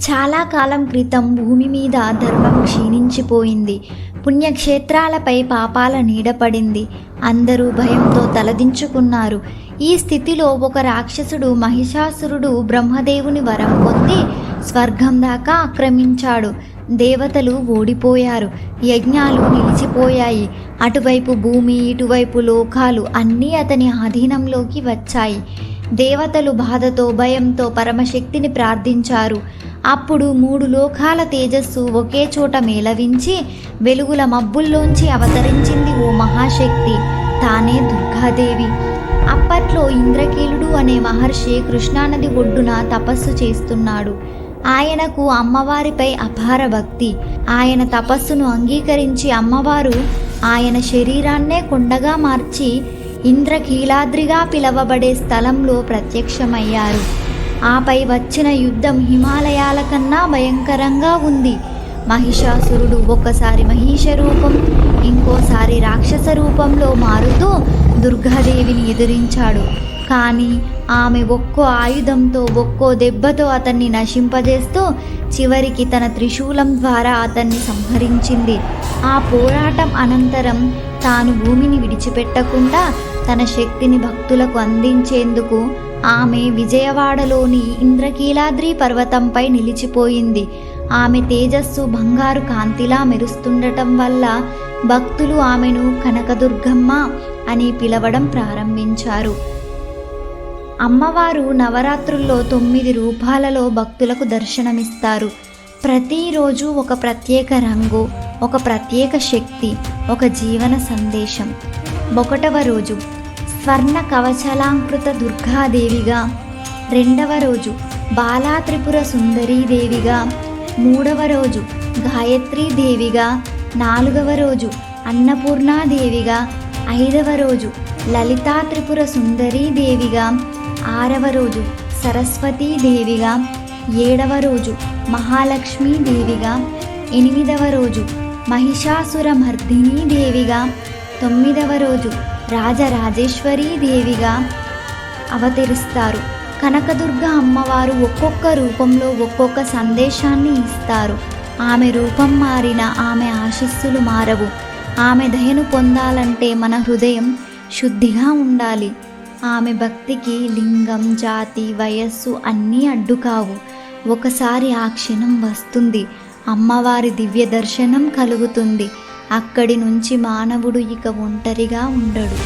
చాలా కాలం క్రితం భూమి మీద ధర్మం క్షీణించిపోయింది. పుణ్యక్షేత్రాలపై పాపాల నీడపడింది అందరూ భయంతో తలదించుకున్నారు. ఈ స్థితిలో ఒక రాక్షసుడు మహిషాసురుడు బ్రహ్మదేవుని వరం పొంది స్వర్గం దాకా ఆక్రమించాడు. దేవతలు ఓడిపోయారు. యజ్ఞాలు నిలిచిపోయాయి. అటువైపు భూమి ఇటువైపు లోకాలు అన్నీ అతని ఆధీనంలోకి వచ్చాయి. దేవతలు బాధతో భయంతో పరమశక్తిని ప్రార్థించారు. అప్పుడు మూడు లోకాల తేజస్సు ఒకే చోట మేళవించి వెలుగుల మబ్బుల్లోంచి అవతరించింది ఓ మహాశక్తి తానే దుర్గాదేవి. అప్పట్లో ఇంద్రకీలుడు అనే మహర్షి కృష్ణానది ఒడ్డున తపస్సు చేస్తున్నాడు. ఆయనకు అమ్మవారిపై అపార భక్తి. ఆయన తపస్సును అంగీకరించి అమ్మవారు ఆయన శరీరాన్నే కొండగా మార్చి ఇంద్రకీలాద్రిగా పిలవబడే స్థలంలో ప్రత్యక్షమయ్యారు. ఆపై వచ్చిన యుద్ధం హిమాలయాల కన్నా భయంకరంగా ఉంది. మహిషాసురుడు ఒకసారి మహిష రూపం ఇంకోసారి రాక్షస రూపంలో మారుతూ దుర్గాదేవిని ఎదిరించాడు. కానీ ఆమె ఒక్కో ఆయుధంతో ఒక్కో దెబ్బతో అతన్ని నశింపజేస్తూ చివరికి తన త్రిశూలం ద్వారా అతన్ని సంహరించింది. ఆ పోరాటం అనంతరం తాను భూమిని విడిచిపెట్టకుండా తన శక్తిని భక్తులకు అందించేందుకు ఆమె విజయవాడలోని ఇంద్రకీలాద్రి పర్వతంపై నిలిచిపోయింది. ఆమె తేజస్సు బంగారు కాంతిలా మెరుస్తుండటం వల్ల భక్తులు ఆమెను కనకదుర్గమ్మ అని పిలవడం ప్రారంభించారు. అమ్మవారు నవరాత్రుల్లో తొమ్మిది రూపాలలో భక్తులకు దర్శనమిస్తారు. ప్రతిరోజు ఒక ప్రత్యేక రంగు ఒక ప్రత్యేక శక్తి ఒక జీవన సందేశం. ఒకటవ రోజు స్వర్ణ కవచలాంకృత దుర్గాదేవిగా రెండవ రోజు బాలా త్రిపుర సుందరీదేవిగా మూడవ రోజు గాయత్రీ దేవిగా నాలుగవ రోజు అన్నపూర్ణాదేవిగా. ఐదవ రోజు లలితా త్రిపుర సుందరీ దేవిగా ఆరవ రోజు సరస్వతీ దేవిగా ఏడవ రోజు మహాలక్ష్మీ దేవిగా ఎనిమిదవ రోజు మహిషాసుర మర్దినీ దేవిగా తొమ్మిదవ రోజు రాజరాజేశ్వరీ దేవిగా అవతరిస్తారు. కనకదుర్గ అమ్మవారు ఒక్కొక్క రూపంలో ఒక్కొక్క సందేశాన్ని ఇస్తారు. ఆమె రూపం మారిన ఆమె ఆశస్సులు మారవు. ఆమె దయను పొందాలంటే మన హృదయం శుద్ధిగా ఉండాలి. ఆమె భక్తికి లింగం జాతి వయస్సు అన్నీ అడ్డు కావు ఒకసారి ఆ క్షణం వస్తుంది. అమ్మవారి దివ్య దర్శనం కలుగుతుంది. అక్కడి నుంచి మానవుడు ఇక ఒంటరిగా ఉండడు.